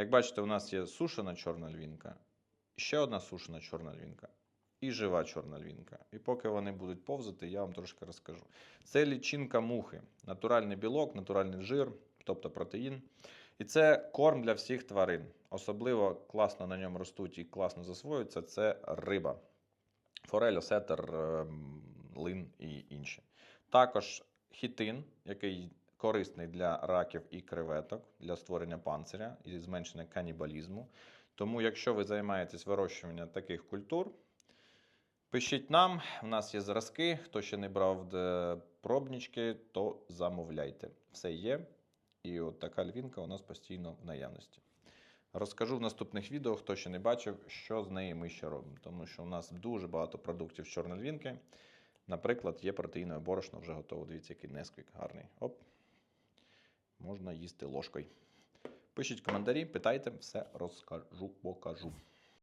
Як бачите, у нас є сушена чорна львінка, ще одна сушена чорна львінка і жива чорна львінка. І поки вони будуть повзати, я вам трошки розкажу. Це лічинка мухи, натуральний білок, натуральний жир, тобто протеїн. І це корм для всіх тварин. Особливо класно на ньому ростуть і класно засвоюються це риба. Форель, осетер, ем, лин і інші. Також хітин, який корисний для раків і креветок, для створення панциря і зменшення канібалізму. Тому, якщо ви займаєтесь вирощуванням таких культур, пишіть нам, у нас є зразки. Хто ще не брав де пробнички, то замовляйте. Все є. І от така львінка у нас постійно в наявності. Розкажу в наступних відео, хто ще не бачив, що з неї ми ще робимо. Тому що у нас дуже багато продуктів чорної львінки. Наприклад, є протеїнове борошно вже готово. Дивіться, який несквік гарний. Оп. Можна їсти ложкою. Пишіть коментарі, питайте, все розкажу, покажу.